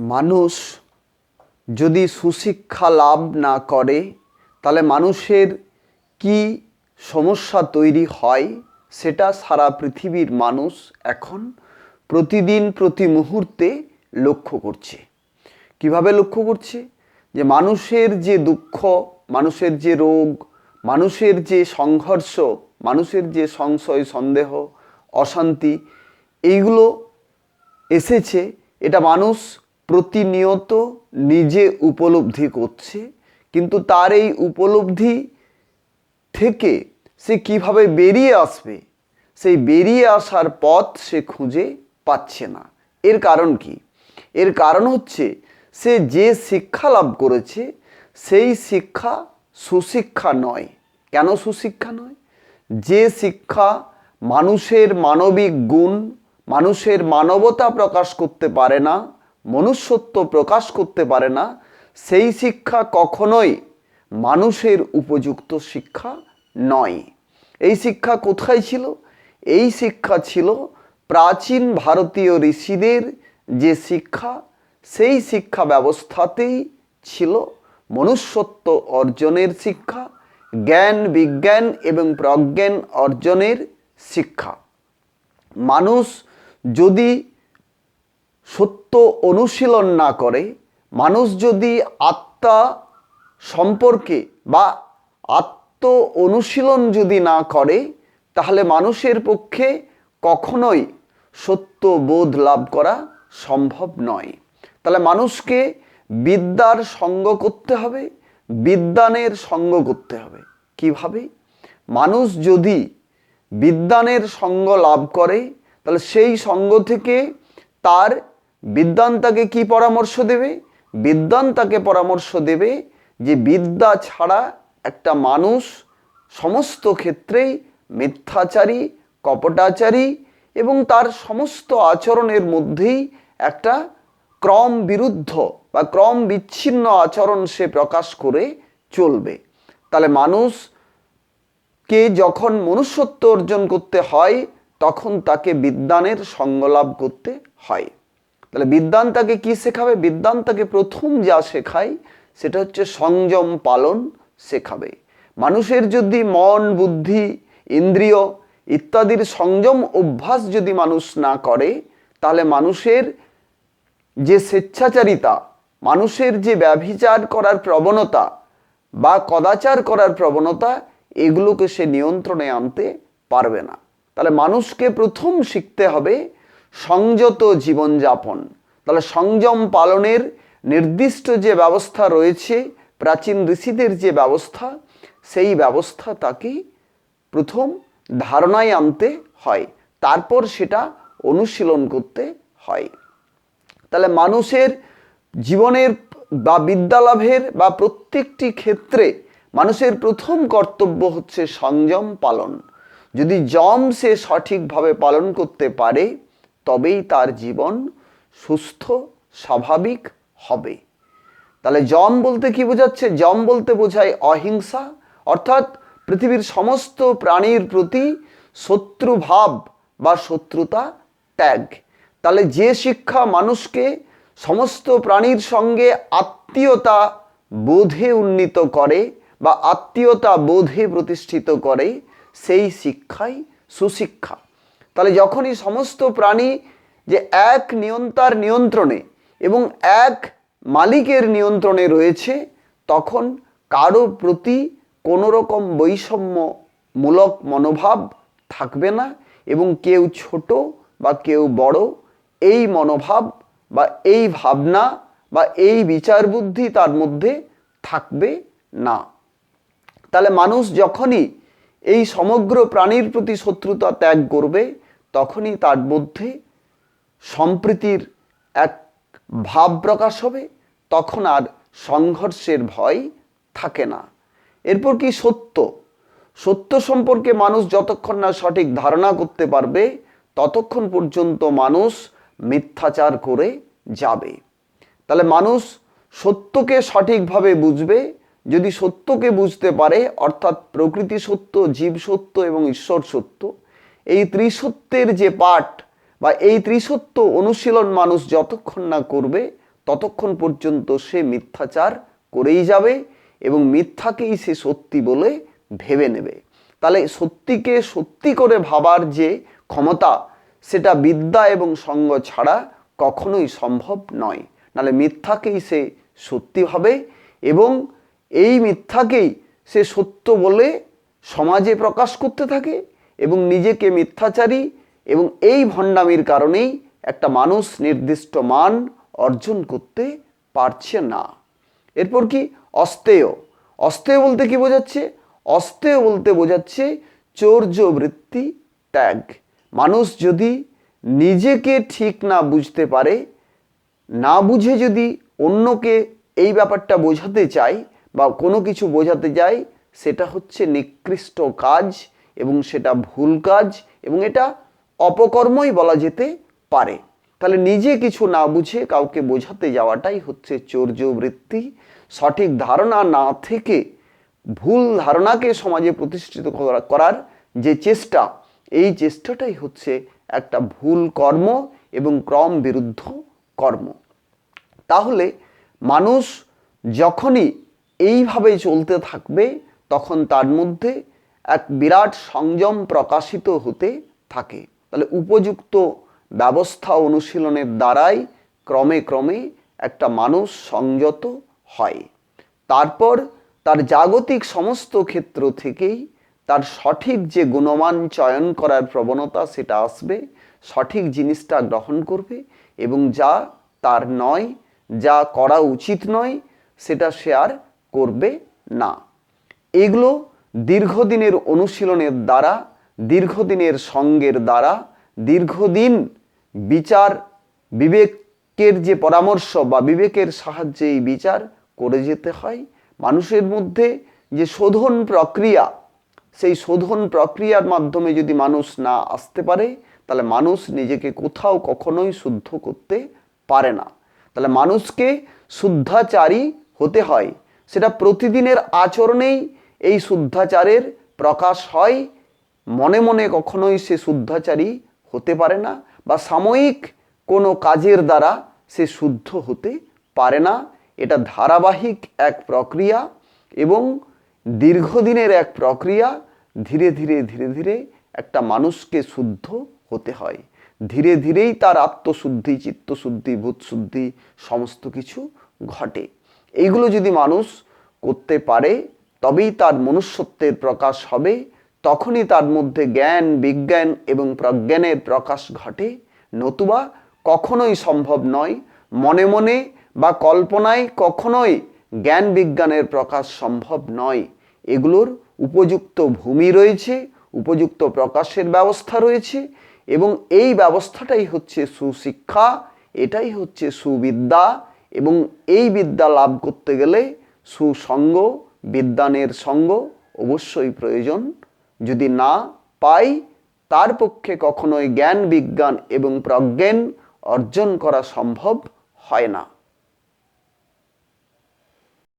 মানুষ যদি সুশিক্ষা লাভ না করে, তাহলে মানুষের কি সমস্যা তৈরি হয় সেটা সারা পৃথিবীর মানুষ এখন প্রতিদিন প্রতি মুহূর্তে লক্ষ্য করছে। কীভাবে লক্ষ্য করছে? যে মানুষের যে দুঃখ, মানুষের যে রোগ, মানুষের যে সংঘর্ষ, মানুষের যে সংশয়, সন্দেহ, অশান্তি, এইগুলো এসেছে। এটা মানুষ প্রতিনিয়ত নিজে উপলব্ধি করছে, কিন্তু তার এই উপলব্ধি থেকে সে কীভাবে বেরিয়ে আসবে, সেই বেরিয়ে আসার পথ সে খুঁজে পাচ্ছে না। এর কারণ কি? এর কারণ হচ্ছে সে যে শিক্ষা লাভ করেছে, সেই শিক্ষা সুশিক্ষা নয়। কেন সুশিক্ষা নয়? যে শিক্ষা মানুষের মানবিক গুণ, মানুষের মানবতা প্রকাশ করতে পারে না মনুষ্যত্ব প্রকাশ করতে পারে না, সেই শিক্ষা কখনোই মানুষের উপযুক্ত শিক্ষা নয়। এই শিক্ষা কোথায় ছিল? এই শিক্ষা ছিল প্রাচীন ভারতীয় ঋষিদের যে শিক্ষা, সেই শিক্ষা ব্যবস্থাতেই ছিল মনুষ্যত্ব অর্জনের শিক্ষা, জ্ঞান, বিজ্ঞান এবং প্রজ্ঞান অর্জনের শিক্ষা। মানুষ যদি সত্য অনুশীলন না করে মানুষ যদি আত্মা সম্পর্কে বা আত্ম অনুশীলন যদি না করে, তাহলে মানুষের পক্ষে কখনোই সত্য বোধ লাভ করা সম্ভব নয়। তাহলে মানুষকে বিদ্যার সঙ্গ করতে হবে, বিদ্যানের সঙ্গ করতে হবে। কীভাবে? মানুষ যদি বিদ্যানের সঙ্গ লাভ করে, তাহলে সেই সঙ্গ থেকে তার বিদ্যান তাকে কি পরামর্শ দেবে? বিদ্যান তাকে পরামর্শ দেবে যে বিদ্যা ছাড়া একটা মানুষ সমস্ত ক্ষেত্রেই মিথ্যাচারী, কপটাচারী এবং তার সমস্ত আচরণের মধ্যেই একটা ক্রম বিরুদ্ধ বা ক্রম বিচ্ছিন্ন আচরণ সে প্রকাশ করে চলবে। তাহলে মানুষ কে যখন মনুষ্যত্ব অর্জন করতে হয়, তখন তাকে বিদ্যানের সঙ্গলাভ করতে হয়। তাহলে বিদ্যান তাকে কি শেখাবে? বিদ্যান তাকে প্রথম যা শেখায়, সেটা হচ্ছে সংযম পালন শেখাবে। মানুষের যদি মন, বুদ্ধি, ইন্দ্রিয় ইত্যাদির সংযম অভ্যাস যদি মানুষ না করে, তাহলে মানুষের যে স্বেচ্ছাচারিতা, মানুষের যে ব্যভিচার করার প্রবণতা বা কদাচার করার প্রবণতা, এগুলোকে সে নিয়ন্ত্রণে আনতে পারবে না। তাহলে মানুষকে প্রথম শিখতে হবে সংযত জীবনযাপন। তাহলে সংযম পালনের নির্দিষ্ট যে ব্যবস্থা রয়েছে, প্রাচীন ঋষিদের যে ব্যবস্থা, সেই ব্যবস্থা তাকে প্রথম ধারণায় আনতে হয়। তারপর সেটা অনুশীলন করতে হয়। তাহলে মানুষের জীবনের বা বিদ্যালাভের বা প্রত্যেকটি ক্ষেত্রে মানুষের প্রথম কর্তব্য হচ্ছে সংযম পালন। যদি জম সে সঠিকভাবে পালন করতে পারে তবেই তার জীবন সুস্থ, স্বাভাবিক হবে। তাহলে জম বলতে কি বোঝাচ্ছে? জম বলতে বোঝায় অহিংসা, অর্থাৎ পৃথিবীর সমস্ত প্রাণীর প্রতি শত্রুভাব বা শত্রুতা ত্যাগ। তাহলে যে শিক্ষা মানুষকে সমস্ত প্রাণীর সঙ্গে আত্মীয়তা বোধে উন্নীত করে বা আত্মীয়তা বোধে প্রতিষ্ঠিত করে, সেই শিক্ষাই সুশিক্ষা। তাহলে যখনই সমস্ত প্রাণী যে এক নিয়ন্তার নিয়ন্ত্রণে এবং এক মালিকের নিয়ন্ত্রণে রয়েছে, তখন কারও প্রতি কোনো রকম বৈষম্যমূলক মনোভাব থাকবে না এবং কেউ ছোট বা কেউ বড় এই মনোভাব বা এই ভাবনা বা এই বিচার বুদ্ধি তার মধ্যে থাকবে না। তাহলে মানুষ যখনই এই সমগ্র প্রাণীর প্রতি শত্রুতা ত্যাগ করবে তখনই তার মধ্যে সম্প্রীতির এক ভাব প্রকাশ হবে, তখন আর সংঘর্ষের ভয় থাকে না। এরপর কি সত্য? সত্য সম্পর্কে মানুষ যতক্ষণ না সঠিক ধারণা করতে পারবে, ততক্ষণ পর্যন্ত মানুষ মিথ্যাচার করে যাবে। তাহলে মানুষ সত্যকে সঠিকভাবে বুঝবে, যদি সত্যকে বুঝতে পারে, অর্থাৎ প্রকৃতি সত্য, জীব সত্য এবং ঈশ্বর সত্য এই ত্রিসত্যের যে পাঠ বা এই ত্রিসত্য অনুশীলন মানুষ যতক্ষণ না করবে, ততক্ষণ পর্যন্ত সে মিথ্যাচার করেই যাবে এবং মিথ্যাকেই সে সত্যি বলে ভেবে নেবে। তাহলে সত্যিকে সত্যি করে ভাবার যে ক্ষমতা, সেটা বিদ্যা এবং সঙ্গ ছাড়া কখনোই সম্ভব নয়। নাহলে মিথ্যাকেই সে সত্যি ভাবে এবং এই মিথ্যাকেই সে সত্য বলে সমাজে প্রকাশ করতে থাকে। এবং নিজেকে মিথ্যাচারী এবং এই ভণ্ডামির কারণেই একটা মানুষ নির্দিষ্ট মান অর্জন করতে পারছে না। এরপর কি? অস্তেয়। অস্তেয় বলতে কি বোঝাচ্ছে? অস্তেয় বলতে বোঝাচ্ছে চৌর্য বৃত্তি ত্যাগ। মানুষ যদি নিজেকে ঠিক না বুঝতে পারে, না বুঝে যদি অন্যকে এই ব্যাপারটা বোঝাতে চায় বা কোনো কিছু বোঝাতে যায় সেটা হচ্ছে নিকৃষ্ট কাজ এবং সেটা ভুল কাজ এবং এটা অপকর্মই বলা যেতে পারে। তাহলে নিজে কিছু না বুঝে কাউকে বোঝাতে যাওয়াটাই হচ্ছে চৌর্য বৃত্তি সঠিক ধারণা না থেকে ভুল ধারণাকে সমাজে প্রতিষ্ঠিত করা- করার যে চেষ্টা, এই চেষ্টাটাই হচ্ছে একটা ভুল কর্ম এবং ক্রম বিরুদ্ধ কর্ম। তাহলে মানুষ যখনই এইভাবে চলতে থাকবে, তখন তার মধ্যে এক বিরাট সংযম প্রকাশিত হতে থাকে। তাহলে উপযুক্ত ব্যবস্থা অনুশীলনের দ্বারাই ক্রমে ক্রমে একটা মানুষ সংযত হয়। তারপর তার জাগতিক সমস্ত ক্ষেত্র থেকেই তার সঠিক যে গুণমান চয়ন করার প্রবণতা সেটা আসবে, সঠিক জিনিসটা গ্রহণ করবে এবং যা তার নয়, যা করা উচিত নয়, সেটা সে আর করবে না। এগুলো দীর্ঘদিনের অনুশীলনের দ্বারা, দীর্ঘদিনের সঙ্গের দ্বারা, দীর্ঘদিন বিচার, বিবেকের যে পরামর্শ বা বিবেকের সাহায্যে এই বিচার করে যেতে হয়। মানুষের মধ্যে যে শোধন প্রক্রিয়া, সেই শোধন প্রক্রিয়ার মাধ্যমে যদি মানুষ না আসতে পারে, তাহলে মানুষ নিজেকে কোথাও কখনোই শুদ্ধ করতে পারে না। তাহলে মানুষকে শুদ্ধাচারী হতে হয়। সেটা প্রতিদিনের আচরণেই এই শুদ্ধাচারের প্রকাশ হয়, মনে মনে কখনোই সে শুদ্ধাচারী হতে পারে না বা সাময়িক কোনো কাজের দ্বারা সে শুদ্ধ হতে পারে না। এটা ধারাবাহিক এক প্রক্রিয়া এবং দীর্ঘদিনের এক প্রক্রিয়া, ধীরে ধীরে ধীরে ধীরে একটা মানুষকে শুদ্ধ হতে হয়। ধীরে ধীরেই তার আত্মশুদ্ধি, চিত্তশুদ্ধি ভূতশুদ্ধি সমস্ত কিছু ঘটে। এইগুলো যদি মানুষ করতে পারে তবেই তার মনুষ্যত্বের প্রকাশ হবে। তখনই তার মধ্যে জ্ঞান, বিজ্ঞান এবং প্রজ্ঞানের প্রকাশ ঘটে। নতুবা কখনোই সম্ভব নয়। মনে মনে বা কল্পনায় কখনোই জ্ঞান, বিজ্ঞানের প্রকাশ সম্ভব নয়। এগুলোর উপযুক্ত ভূমি রয়েছে, উপযুক্ত প্রকাশের ব্যবস্থা রয়েছে এবং এই ব্যবস্থাটাই হচ্ছে সুশিক্ষা, এটাই হচ্ছে সুবিদ্যা এবং এই বিদ্যা লাভ করতে গেলে সুসঙ্গ বিদ্যানের সঙ্গ অবশ্যই প্রয়োজন। যদি না পাই, তার পক্ষে কখনোই জ্ঞান, বিজ্ঞান এবং প্রজ্ঞান অর্জন করা সম্ভব হয় না।